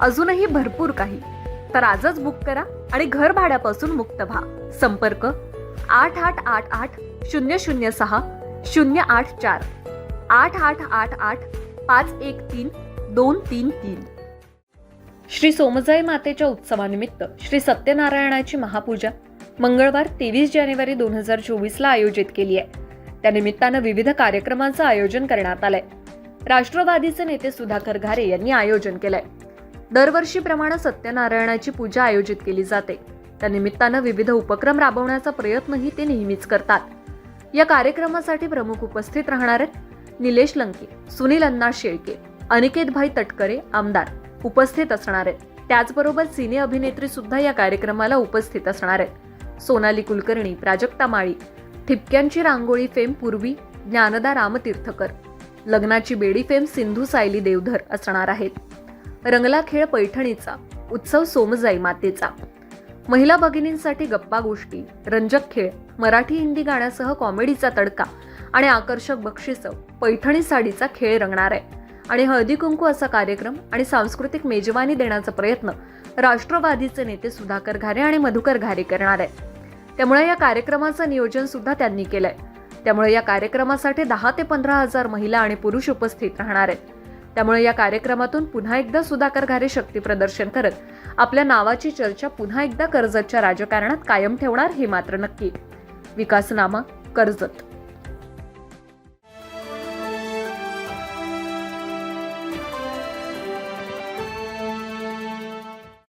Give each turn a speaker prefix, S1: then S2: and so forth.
S1: अजूनही भरपूर काही. तर आजच बुक करा आणि घर भाड्यापासून मुक्त व्हा. संपर्क आठ आठ आठ आठ शून्य शून्य सहा शून्य आठ चार. आठ आठ आठ आठ पाच एक तीन दोन तीन तीन. श्री सोमजाई मातेच्या उत्सवानिमित्त श्री सत्यनारायणाची महापूजा मंगळवार तेवीस जानेवारी दोन हजार चोवीसला आयोजित केली आहे. त्यानिमित्तानं विविध कार्यक्रमांचं आयोजन करण्यात आलंय. राष्ट्रवादीचे नेते सुधाकर घारे यांनी आयोजन केलंय. दरवर्षीप्रमाणे सत्यनारायणाची पूजा आयोजित केली जाते. त्यानिमित्तानं विविध उपक्रम राबवण्याचा प्रयत्नही ते नेहमीच करतात. या कार्यक्रमासाठी प्रमुख उपस्थित राहणार आहेत निलेश लंके सुनील अण्णा शेळके अनिकेतभाई तटकरे आमदार उपस्थित असणार आहेत. त्याचबरोबर सिने अभिनेत्री सुद्धा या कार्यक्रमाला उपस्थित असणार आहेत. सोनाली कुलकर्णी प्राजक्ता माळी ठिपक्यांची रांगोळी फेम पूर्वी ज्ञानदा रामतीर्थकर लग्नाची बेडी फेम सिंधू सायली देवधर असणार आहेत. रंगला खेळ पैठणीचा उत्सव सोमजाई मातेचा. महिला भगिनींसाठी गप्पा गोष्टी रंजक खेळ मराठी हिंदी गाण्यासह कॉमेडीचा तडका आणि आकर्षक बक्षिसं पैठणी साडीचा खेळ रंगणार आहे. आणि हळदी कुंकू असा कार्यक्रम आणि सांस्कृतिक मेजवानी देण्याचा प्रयत्न राष्ट्रवादीचे नेते सुधाकर घारे आणि मधुकर घारे करणार आहे त्यामुळे या कार्यक्रमाचं नियोजन सुद्धा त्यांनी केलंय. त्यामुळे या कार्यक्रमासाठी दहा ते पंधरा हजार महिला आणि पुरुष उपस्थित राहणार आहेत. त्यामुळे या कार्यक्रमातून पुन्हा एकदा सुधाकर घारे शक्ती प्रदर्शन करत आपल्या नावाची चर्चा पुन्हा एकदा कर्जतच्या राजकारणात कायम ठेवणार हे मात्र नक्की. विकासनामा कर्जत.